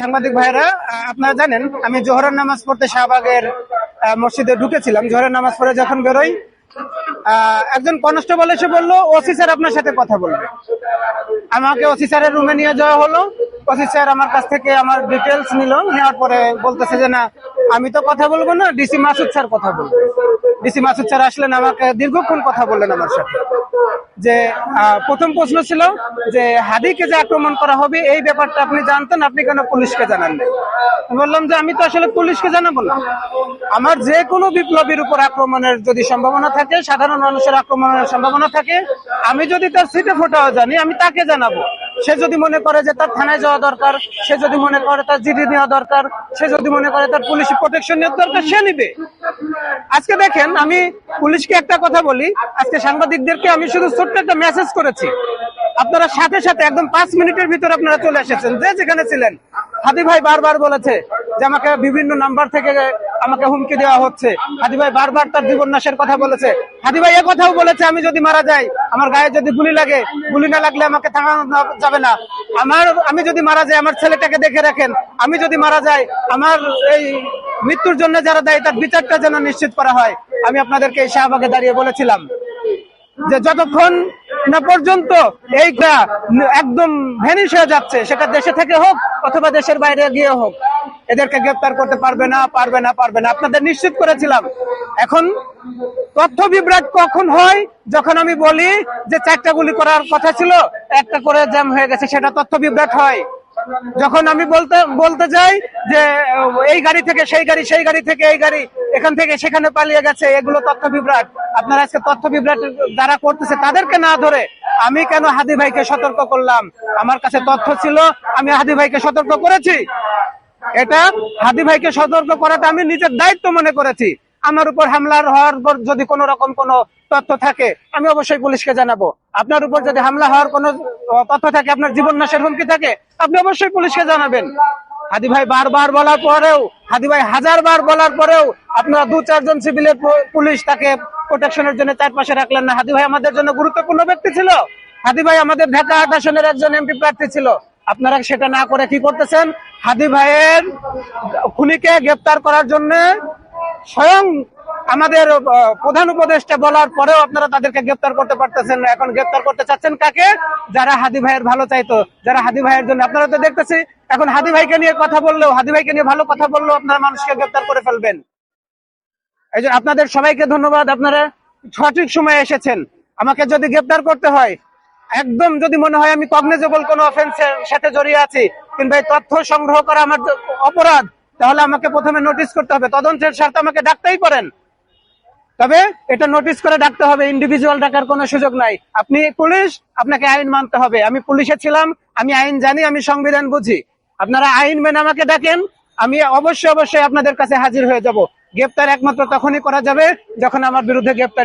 সাংবাদিক ভাইরা আপনারা জানেন, আমি জোহরের নামাজ পড়তে শাহবাগের মসজিদে ঢুকেছিলাম। জোহরের নামাজ পড়ে যখন বেরোই একজন কনস্টেবল এসে বলল, ওসি স্যার আপনার সাথে কথা বলবে। আমাকে ওসি স্যারের রুমে নিয়ে যাওয়া হলো। ওসি স্যার আমার কাছ থেকে আমার ডিটেলস নিল। নেওয়ার পরে বলতেছে যে, না আমি তো কথা বলব না ডিসি মাসুদ স্যার কথা বলব। ডিসি মাসুদ স্যার আসলেন আমাকে দীর্ঘক্ষণ কথা বললেন আমার সাথে। যে প্রথম প্রশ্ন ছিল যে, হাদিকে যে আক্রমণ করা হবে, এই ব্যাপারটা আপনি জানতেন, আপনি কেন পুলিশকে জানান বললাম যে, আমি তো আসলে পুলিশকে জানাব না। আমার যে কোনো বিপ্লবীর উপর আক্রমণের যদি সম্ভাবনা থাকে, সাধারণ মানুষের আক্রমণের সম্ভাবনা থাকে, আমি যদি তার সিটে ফোটাও জানি, আমি তাকে জানাব। সে যদি মনে করে যে তার থানায় যাওয়া দরকার, সে যদি মনে করে তার জিডি নেওয়া দরকার, সে যদি মনে করে তার পুলিশ প্রোটেকশন নেওয়ার দরকার, সে নিবে। আজকে দেখেন, আমি পুলিশকে একটা কথা বলি, আজকে সাংবাদিকদেরকে আমি শুধু ছোট্ট একটা মেসেজ করেছি। আপনারা সাথে সাথে একদম পাঁচ মিনিটের ভিতর আপনারা চলে এসেছেন, যে যেখানে ছিলেন। হাদি ভাই বারবার বলেছে যে আমাকে বিভিন্ন নাম্বার থেকে আমাকে হুমকি দেওয়া হচ্ছে। হাদি ভাই বারবার তার জীবন নাশের কথা বলেছে। হাদি ভাই কথাও বলেছে, আমি যদি মারা যাই, আমার গায়ে যদি গুলি লাগে, গুলি না লাগলে আমাকে থামানো যাবে না। আমার, আমি যদি মারা যাই, আমার ছেলেটাকে দেখে রাখেন। আমি যদি মারা যাই, আমার এই মৃত্যুর জন্য যারা দায়ী, তার বিচারটা যেন নিশ্চিত করা হয়। আমি আপনাদেরকে এই শাহবাগে দাঁড়িয়ে বলেছিলাম যে, যতক্ষণ না পর্যন্ত এইটা একদম ভ্যানিশ হয়ে যাচ্ছে, সেটা দেশে থেকে হোক অথবা দেশের বাইরে গিয়ে হোক এদেরকে গ্রেপ্তার করতে পারবে না পারবে না পারবে না। আপনাদের নিশ্চিত করেছিলাম। এখন তথ্য বিভ্রাট কখন হয়? যখন আমি বলি যে চারটা গুলি করার কথা ছিল, একটা করে জ্যাম হয়ে গেছে, সেটা তথ্য বিভ্রাট হয়। যখন আমি বলতে বলতে যাই যে এই গাড়ি থেকে সেই গাড়ি সেই গাড়ি থেকে এই গাড়ি, এখান থেকে সেখানে পালিয়ে গেছে, এগুলো তথ্য বিভ্রাট। আপনারা আজকে তথ্য বিভ্রাট যারা করতেছে, তাদেরকে না ধরে আমি কেন হাদি ভাইকে সতর্ক করলাম? আমার কাছে তথ্য ছিল, আমি হাদি ভাইকে সতর্ক করেছি। এটা হাদি ভাইকে সতর্ক করাটা আমি নিজের দায়িত্ব মনে করেছি। আমার উপর হামলার হওয়ার পর যদি কোনো রকম কোনো তথ্য থাকে, আমি অবশ্যই পুলিশকে জানাব। আপনার উপর যদি হামলা হওয়ার কোনো তথ্য থাকে, আপনার জীবন নাশের হুমকি থাকে, আপনি অবশ্যই পুলিশকে জানাবেন। হাদি ভাই বারবার বলার পরেও, হাদি ভাই হাজার বার বলার পরেও আপনারা দু, চারজন সিভিলের পুলিশ তাকে প্রোটেকশনের জন্য চারপাশে রাখলেন না। হাদি ভাই আমাদের জন্য গুরুত্বপূর্ণ ব্যক্তি ছিল। হাদি ভাই আমাদের ঢাকা আট আসনের একজন এমপি প্রার্থী ছিল। আপনারা সেটা না করে কি করতেছেন? হাদি ভাইয়ের খুনিকে গ্রেপ্তার করার জন্য স্বয়ং আমাদের প্রধান উপদেষ্টা বলার পরেও আপনারা তাদেরকে গ্রেপ্তার করতে পারতেছেন না। এখন গ্রেপ্তার করতে চাচ্ছেন কাকে? যারা হাদি ভাইয়ের ভালো চাইতো, যারা হাদি ভাইয়ের জন্য। আপনারা তো দেখতেছি, এখন হাদি ভাইকে নিয়ে কথা বললেও, হাদি ভাইকে নিয়ে ভালো কথা বললেও আপনারা মানুষকে গ্রেপ্তার করে ফেলবেন। এই আপনাদের সবাইকে ধন্যবাদ, আপনারা সঠিক সময়ে এসেছেন। আমাকে যদি গ্রেপ্তার করতে হয় একদম যদি মনে হয় আমি কগনেজেবল কোনো অফেন্সের সাথে জড়িয়ে আছি কিংবা এই তথ্য সংগ্রহ করা আমার অপরাধ, তাহলে আমাকে প্রথমে নোটিশ করতে হবে। তদন্তের স্বার্থে আমাকে ডাকতেই পারেন। তবে এটা নোটিশ করে ডাকতে হবে ইন্ডিভিজুয়াল ডাকার কোনো সুযোগ নাই। আপনি পুলিশ, আপনাকে আইন মানতে হবে। আমি পুলিশে ছিলাম, আমি আইন জানি, আমি সংবিধান বুঝি। আপনারা আইন মেনে আমাকে ডাকেন, আমি অবশ্যই অবশ্যই আপনাদের কাছে হাজির হয়ে যাব। গ্রেপ্তার একমাত্র তখনই করা যাবে, যখন আমার বিরুদ্ধে গ্রেপ্তার